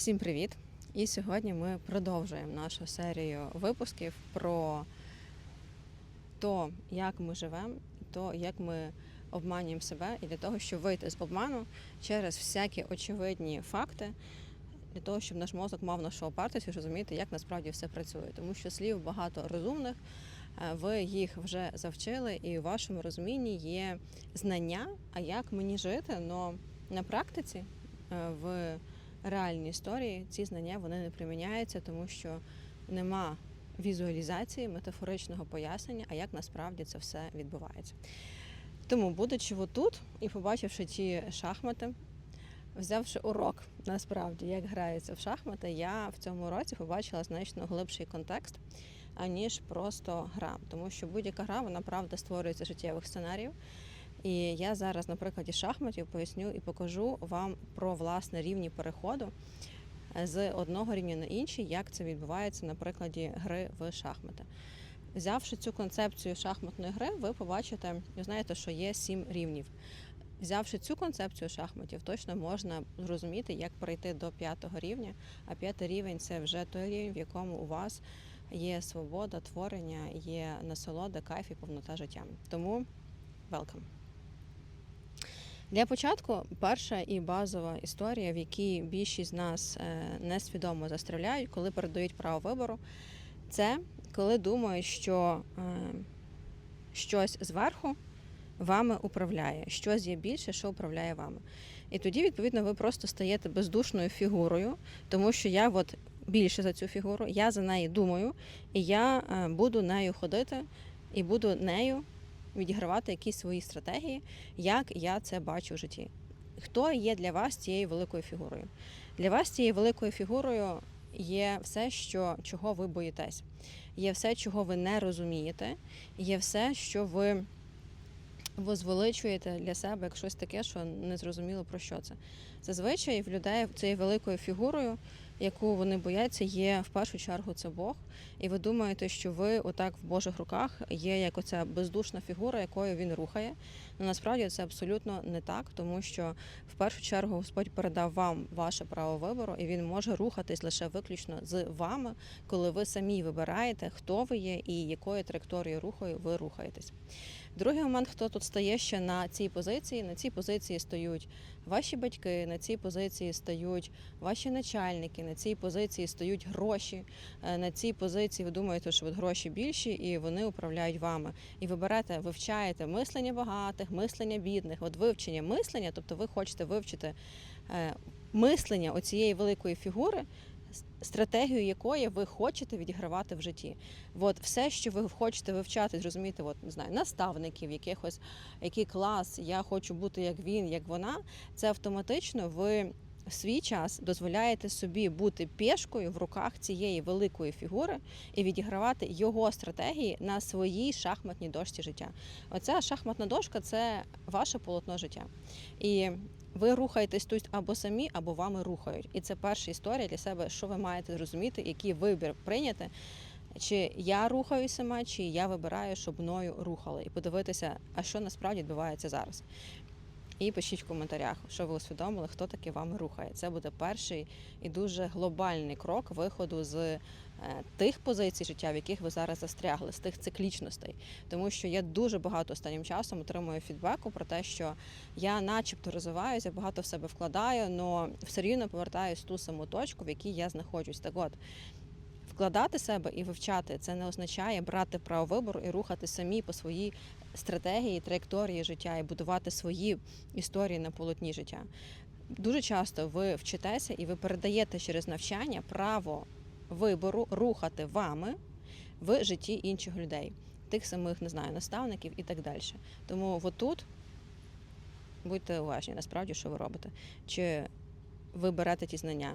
Всім привіт! І сьогодні ми продовжуємо нашу серію випусків про то, як ми живемо, то, як ми обманюємо себе, і для того, щоб вийти з обману через всякі очевидні факти, для того, щоб наш мозок мав на що опартися і розуміти, як насправді все працює. Тому що слів багато розумних, е, ви їх вже завчили, і у вашому розумінні є знання, а як мені жити, але на практиці е, в реальній історії ці знання вони не приміняються, тому що нема візуалізації, метафоричного пояснення, а як насправді це все відбувається. Тому, будучи отут і побачивши ті шахмати, взявши урок насправді, як грається в шахмати, я в цьому році побачила значно глибший контекст, аніж просто гра. Тому що будь-яка гра, вона правда створюється життєвих сценаріїв. І я зараз на прикладі шахматів поясню і покажу вам про власне рівні переходу е, з одного рівня на інший, як це відбувається на прикладі гри в шахмати. Взявши цю концепцію шахматної гри, ви побачите, знаєте, що є сім рівнів. Взявши цю концепцію шахматів, точно можна зрозуміти, як пройти до п'ятого рівня. А п'ятий рівень це вже той рівень, в якому у вас є свобода, творення, є насолода, кайф і повнота життя. Тому welcome! Для початку перша і базова історія, в якій більшість з нас е, несвідомо застріляють, коли передають право вибору, це коли думають, що е, щось зверху вами управляє, щось є більше, що управляє вами. І тоді, відповідно, ви просто стаєте бездушною фігурою, тому що я от більше за цю фігуру, я за неї думаю, і я е, буду нею ходити і буду нею відігравати якісь свої стратегії, як я це бачу в житті. Хто є для вас цією великою фігурою? Для вас цією великою фігурою є все, що, чого ви боїтесь, є все, чого ви не розумієте, є все, що ви возвеличуєте для себе як щось таке, що не зрозуміло про що це. Зазвичай в людей цією великою фігурою, яку вони бояться, є в першу чергу це Бог. І ви думаєте, що ви отак в Божих руках є як оця бездушна фігура, якою він рухає. Ну насправді це абсолютно не так, тому що в першу чергу Господь передав вам ваше право вибору, і він може рухатись лише виключно з вами, коли ви самі вибираєте, хто ви є і якою траєкторією рухою ви рухаєтесь. Другий момент, хто тут стає ще на цій позиції, на цій позиції стають ваші батьки, на цій позиції стають ваші начальники, на цій позиції стають гроші. е, На цій позиції ви думаєте, що от гроші більші і вони управляють вами. І ви берете, вивчаєте мислення багатих, мислення бідних, от вивчення мислення, тобто ви хочете вивчити е, мислення оцієї великої фігури. Стратегію якої ви хочете відігравати в житті, от все, що ви хочете вивчати, зрозуміти, от не знаю, наставників, якихось який клас, я хочу бути як він, як вона. Це автоматично ви в свій час дозволяєте собі бути пішкою в руках цієї великої фігури і відігравати його стратегії на своїй шахматній дошці життя. Оця шахматна дошка це ваше полотно життя. І ви рухаєтесь тут або самі, або вами рухають. І це перша історія для себе, що ви маєте зрозуміти, який вибір прийняти. Чи я рухаюся сама, чи я вибираю, щоб мною рухали, і подивитися, а що насправді відбувається зараз. І пишіть в коментарях, що ви усвідомили, хто таки вами рухає. Це буде перший і дуже глобальний крок виходу з е, тих позицій життя, в яких ви зараз застрягли, з тих циклічностей. Тому що я дуже багато останнім часом отримую фідбеку про те, що я, начебто, розвиваюся, багато в себе вкладаю, але все рівно повертаюсь в ту саму точку, в якій я знаходжусь. Так от. Вкладати себе і вивчати це не означає брати право вибору і рухати самі по своїй стратегії, траєкторії життя і будувати свої історії на полотні життя. Дуже часто ви вчитеся і ви передаєте через навчання право вибору рухати вами в житті інших людей, тих самих, не знаю, наставників і так далі. Тому отут будьте уважні, насправді, що ви робите. Чи ви берете ті знання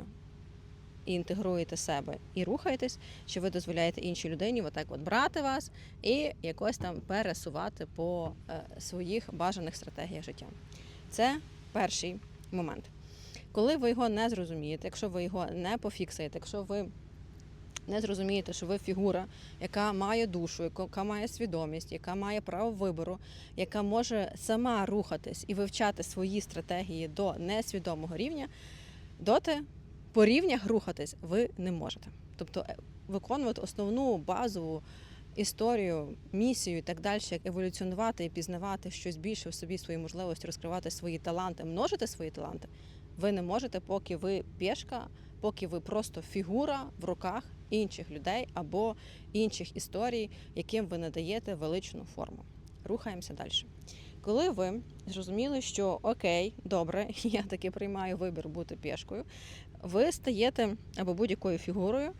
і інтегруєте себе і рухаєтесь, чи ви дозволяєте іншій людині отак от брати вас і якось там пересувати по е, своїх бажаних стратегіях життя. Це перший момент. Коли ви його не зрозумієте, якщо ви його не пофіксуєте, якщо ви не зрозумієте, що ви фігура, яка має душу, яка має свідомість, яка має право вибору, яка може сама рухатись і вивчати свої стратегії до несвідомого рівня, доти по рівнях рухатись ви не можете. Тобто е, виконувати основну базову історію, місію і так далі, як еволюціонувати і пізнавати щось більше в собі, свої можливості, розкривати свої таланти, множити свої таланти, ви не можете, поки ви пішка, поки ви просто фігура в руках інших людей або інших історій, яким ви надаєте величну форму. Рухаємося далі. Коли ви зрозуміли, що окей, добре, я таки приймаю вибір бути пішкою, ви стаєте або будь-якою фігурою,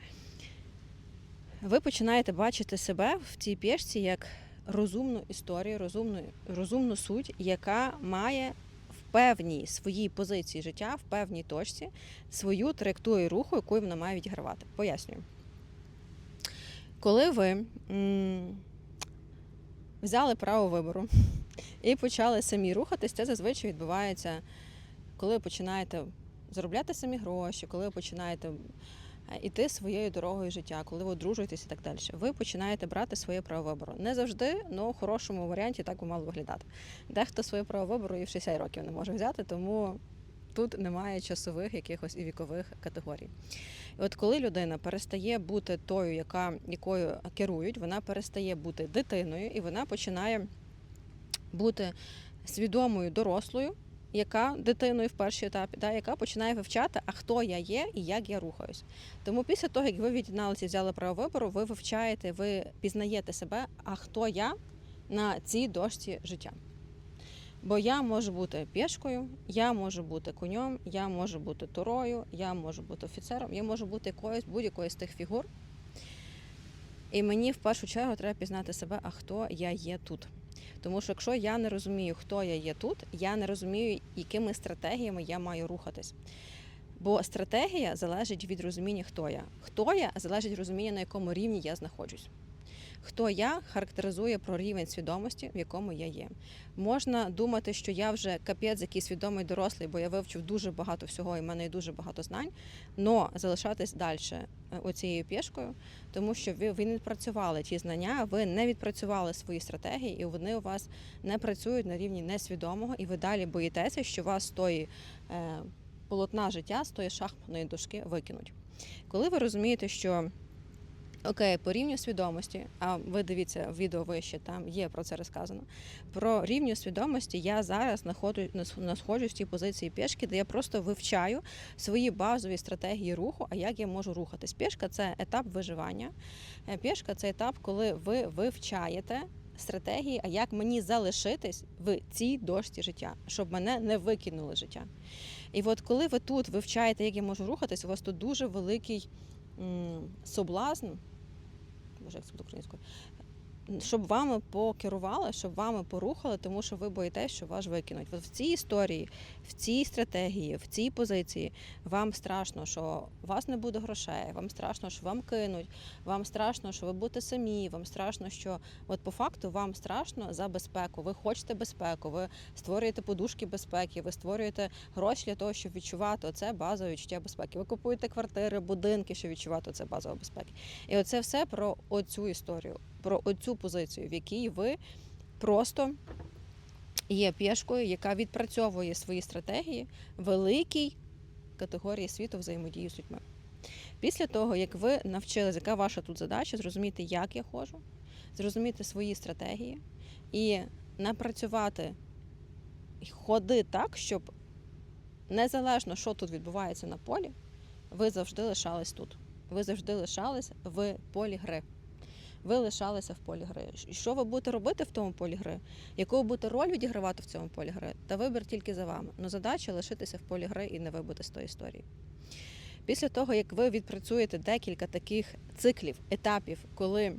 ви починаєте бачити себе в цій пішці як розумну історію, розумну, розумну суть, яка має в певній своїй позиції життя, в певній точці свою траєкторію руху, яку вона має відігравати. Пояснюю. Коли ви м, взяли право вибору і почали самі рухатись, це зазвичай відбувається, коли ви починаєте заробляти самі гроші, коли ви починаєте е, іти своєю дорогою життя, коли ви одружуєтесь і так далі. Ви починаєте брати своє право вибору. Не завжди, але в хорошому варіанті так би мало виглядати. Дехто своє право вибору і в 60 років не може взяти, тому тут немає часових якихось і вікових категорій. І от коли людина перестає бути тою, яка, якою керують, вона перестає бути дитиною і вона починає бути свідомою дорослою, яка дитиною в першій етапі, да, яка починає вивчати, а хто я є і як я рухаюсь. Тому після того, як ви від'єдналися і взяли право вибору, ви вивчаєте, ви пізнаєте себе, а хто я на цій дошці життя. Бо я можу бути пішкою, я можу бути конем, я можу бути турою, я можу бути офіцером, я можу бути якоюсь будь-якою з тих фігур. І мені в першу чергу треба пізнати себе, а хто я є тут. Тому що якщо я не розумію, хто я є тут, я не розумію, якими стратегіями я маю рухатись. Бо стратегія залежить від розуміння, хто я. Хто я залежить від розуміння, на якому рівні я знаходжусь. Хто я характеризує про рівень свідомості, в якому я є. Можна думати, що я вже капець, який свідомий дорослий, бо я вивчив дуже багато всього, і в мене є дуже багато знань, но залишатись далі оцією пішкою, тому що ви, ви не відпрацювали ті знання, ви не відпрацювали свої стратегії, і вони у вас не працюють на рівні несвідомого, і ви далі боїтеся, що вас з тої е, полотна життя, з тої шахматної дошки викинуть. Коли ви розумієте, що Окей, по рівню свідомості, а ви дивіться відео вище, там є про це розказано. Про рівню свідомості я зараз знаходжу, знаходжусь в тій позиції пішки, де я просто вивчаю свої базові стратегії руху, а як я можу рухатись. Пішка це етап виживання. Е, Пішка це етап, коли ви вивчаєте стратегії, а як мені залишитись в цій дошці життя, щоб мене не викинули життя. І от коли ви тут вивчаєте, як я можу рухатись, у вас тут дуже великий м, соблазн боже, як це буде українською, щоб вами покерували, щоб вами порухали, тому що ви боїтесь, що вас викинуть. От в цій історії, в цій стратегії, в цій позиції вам страшно, що у вас не буде грошей, вам страшно, що вам кинуть, вам страшно, що ви будете самі, вам страшно, що от по факту вам страшно за безпеку. Ви хочете безпеку, ви створюєте подушки безпеки, ви створюєте гроші для того, щоб відчувати оце базове відчуття безпеки. Ви купуєте квартири, будинки, щоб відчувати це базове безпеки. І оце все про оцю історію про оцю позицію, в якій ви просто є пішкою, яка відпрацьовує свої стратегії великій категорії світу взаємодії з людьми. Після того, як ви навчилися, яка ваша тут задача, зрозуміти, як я ходжу, зрозуміти свої стратегії і напрацювати ходи так, щоб незалежно, що тут відбувається на полі, ви завжди лишались тут. Ви завжди лишались в полі гри ви лишалися в полі гри. Що ви будете робити в тому полі гри? Яку ви будете роль відігравати в цьому полі гри? Та вибір тільки за вами. Ну задача лишитися в полі гри і не вибути з тої історії. Після того, як ви відпрацюєте декілька таких циклів, етапів, коли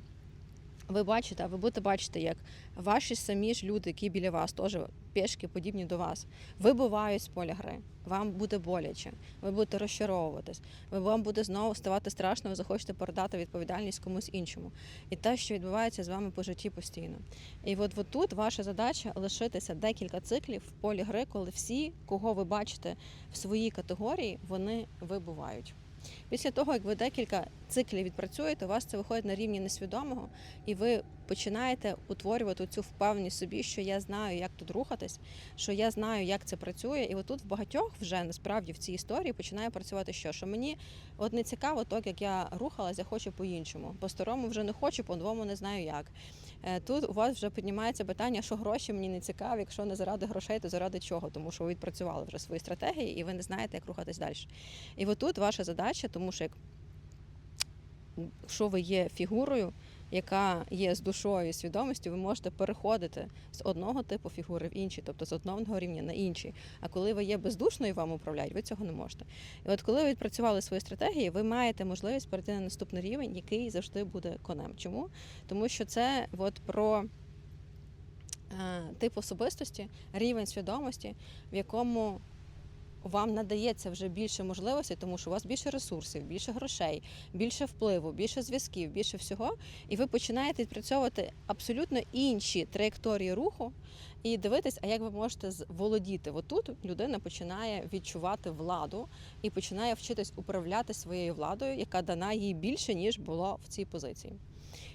ви бачите, а ви будете бачити, як ваші самі ж люди, які біля вас, теж пішки подібні до вас, вибувають з поля гри. Вам буде боляче, ви будете розчаровуватись, ви вам буде знову ставати страшно, ви захочете передати відповідальність комусь іншому. І те, що відбувається з вами по житті постійно. І от, от тут ваша задача лишитися декілька циклів в полі гри, коли всі, кого ви бачите в своїй категорії, вони вибувають. Після того, як ви декілька циклів відпрацюєте, у вас це виходить на рівні несвідомого, і ви починаєте утворювати цю впевненість собі, що я знаю, як тут рухатись, що я знаю, як це працює. І отут в багатьох вже насправді в цій історії починає працювати що? Що мені от не цікаво, так як я рухалась, я хочу по-іншому. По-старому вже не хочу, по-новому не знаю як. Е, Тут у вас вже піднімається питання, що гроші мені не цікаві, якщо не заради грошей, то заради чого? Тому що ви відпрацювали вже свої стратегії і ви не знаєте, як рухатись далі. І отут ваша задача, тому що як що ви є фігурою, яка є з душою свідомістю, ви можете переходити з одного типу фігури в інший, тобто з одного рівня на інший. А коли ви є бездушною вам управляють, ви цього не можете. І от коли ви відпрацювали свої стратегії, ви маєте можливість перейти на наступний рівень, який завжди буде конем. Чому? Тому що це от про е, тип особистості, рівень свідомості, в якому вам надається вже більше можливостей, тому що у вас більше ресурсів, більше грошей, більше впливу, більше зв'язків, більше всього, і ви починаєте відпрацьовувати абсолютно інші траєкторії руху і дивитись, а як ви можете володіти. Отут людина починає відчувати владу і починає вчитись управляти своєю владою, яка дана їй більше ніж було в цій позиції.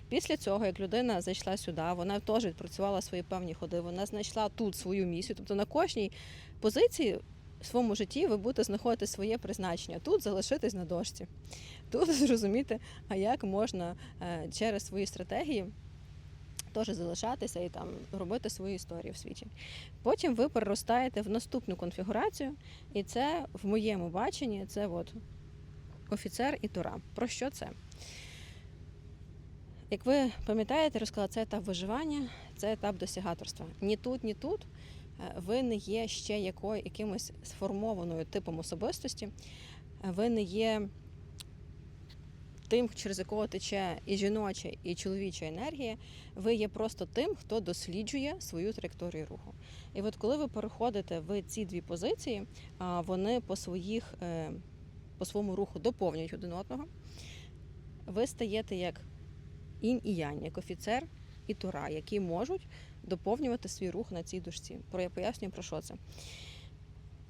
Після цього, як людина зайшла сюди, вона теж відпрацювала свої певні ходи, вона знайшла тут свою місію. Тобто на кожній позиції своєму житті ви будете знаходити своє призначення. Тут залишитись на дошці, тут зрозуміти, а як можна е, через свої стратегії теж залишатися і там робити свою історію в світі. Потім ви переростаєте в наступну конфігурацію, і це в моєму баченні це от офіцер і тура. Про що це? Як ви пам'ятаєте, розказала, це етап виживання, це етап досягаторства. Ні тут, ні тут ви не є ще якою, якимось сформованою типом особистості, е, ви не є тим, через якого тече і жіноча, і чоловіча енергія, ви є просто тим, хто досліджує свою траєкторію руху. І от коли ви переходите в ці дві позиції, а, вони по своїх е, по своєму руху доповнюють один одного, ви стаєте як інь і янь, як офіцер і тура, які можуть доповнювати свій рух на цій дошці. Про я пояснюю про що це.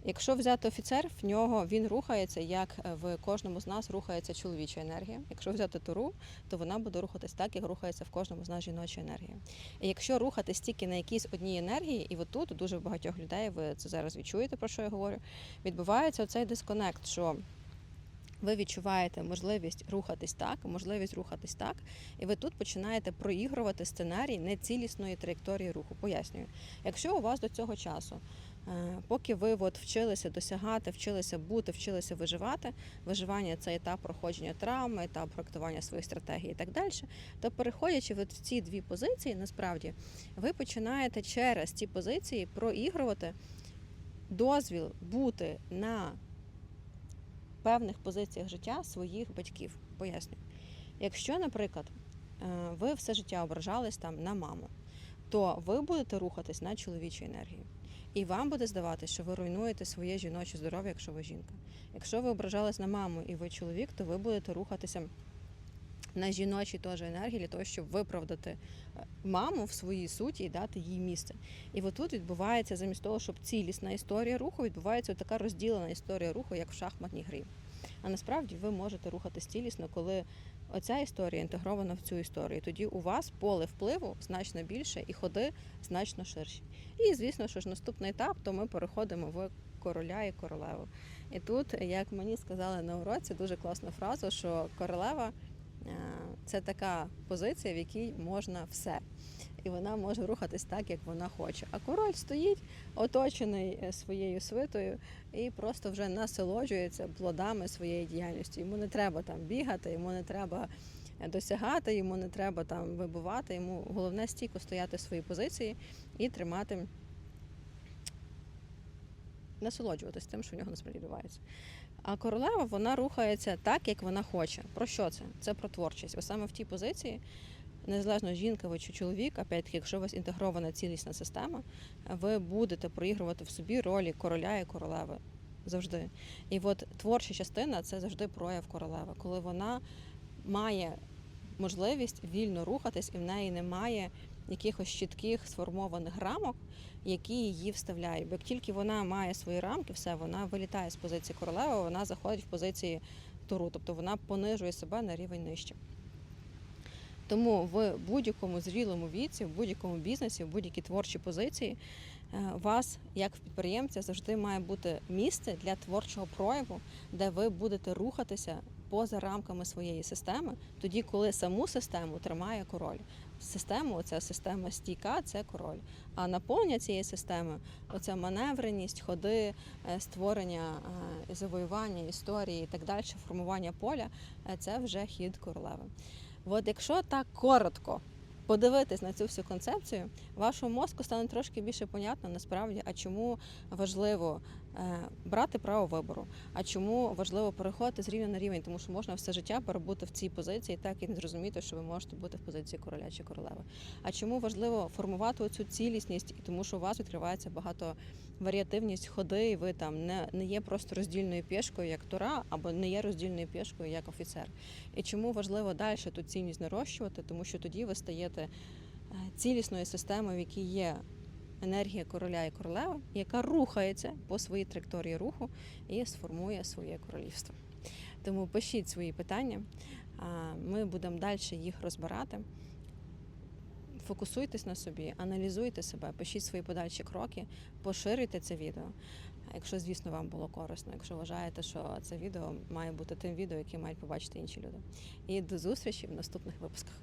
Якщо взяти офіцер, в нього він рухається, як е, в кожному з нас рухається чоловіча енергія. Якщо взяти туру, то вона буде рухатись так, як рухається в кожному з нас жіноча енергія. І якщо рухатись тільки на якійсь одній енергії, і отут дуже багатьох людей, ви це зараз відчуєте, про що я говорю, відбувається оцей дисконект, що ви відчуваєте можливість рухатись так, можливість рухатись так, і ви тут починаєте проігрувати сценарій нецілісної траєкторії руху. Пояснюю, якщо у вас до цього часу, е, поки ви от вчилися досягати, вчилися бути, вчилися виживати, виживання це етап проходження травми, етап проектування своїх стратегій і так далі, то переходячи в ці дві позиції, насправді ви починаєте через ці позиції проігрувати дозвіл бути на певних позиціях життя своїх батьків. Пояснюю. Якщо, наприклад, е, ви все життя ображались там на маму, то ви будете рухатись на чоловічій енергії. І вам буде здаватися, що ви руйнуєте своє жіноче здоров'я, якщо ви жінка. Якщо ви ображались на маму і ви чоловік, то ви будете рухатися на жіночій теж енергії для того, щоб виправдати е, маму в своїй суті і дати їй місце. І отут відбувається, замість того, щоб цілісна історія руху, відбувається така розділена історія руху, як в шахматній грі. А насправді ви можете рухатись цілісно, коли оця історія інтегрована в цю історію. Тоді у вас поле впливу значно більше і ходи значно ширші. І звісно, що ж наступний етап, то ми переходимо в короля і королеву. І тут, як мені сказали на уроці, дуже класну фразу, що королева це така позиція, в якій можна все. І вона може рухатись так, як вона хоче. А король стоїть, оточений е, своєю свитою, і просто вже насолоджується плодами своєї діяльності. Йому не треба там бігати, йому не треба е, досягати, йому не треба там вибувати. Йому головне стійко стояти в своїй позиції і тримати, насолоджуватись тим, що в нього насправді відбувається. А королева вона рухається так, як вона хоче. Про що це? Це про творчість. Ось саме в тій позиції, незалежно жінка ви чи чоловік, опять-таки, якщо у вас інтегрована цілісна система, ви будете проігрувати в собі ролі короля і королеви завжди. І от творча частина це завжди прояв королеви, коли вона має можливість вільно рухатись, і в неї немає якихось чітких сформованих рамок, які її вставляють. Бо як тільки вона має свої рамки, все вона вилітає з позиції королеви, вона заходить в позиції втору, тобто вона понижує себе на рівень нижче. Тому в будь-якому зрілому віці, в будь-якому бізнесі, в будь-якій творчій позиції е, вас, як підприємця, завжди має бути місце для творчого прояву, де ви будете рухатися поза рамками своєї системи, тоді, коли саму систему тримає король. Систему, оця система стійка, це король. А наповнення цієї системи, оця маневреність, ходи, е, створення, е, завоювання історії і так далі, формування поля, е, це вже хід королеви. От якщо так коротко подивитись на цю всю концепцію, вашому мозку стане трошки більше понятно насправді, а чому важливо брати право вибору, а чому важливо переходити з рівня на рівень, тому що можна все життя перебути в цій позиції, так і не зрозуміти, що ви можете бути в позиції короля чи королеви. А чому важливо формувати цю цілісність, і тому що у вас відкривається багато варіативність ходи, і ви там не, не є просто роздільною пішкою як тура, або не є роздільною пішкою як офіцер. І чому важливо далі ту цінність нарощувати, тому що тоді ви стаєте е, цілісною системою, в якій є енергія короля і королеви, яка рухається по своїй траєкторії руху і сформує своє королівство. Тому пишіть свої питання, ми будемо далі їх розбирати. Фокусуйтесь на собі, аналізуйте себе, пишіть свої подальші кроки, поширюйте це відео. Якщо, звісно, вам було корисно, якщо вважаєте, що це відео має бути тим відео, яке мають побачити інші люди. І до зустрічі в наступних випусках.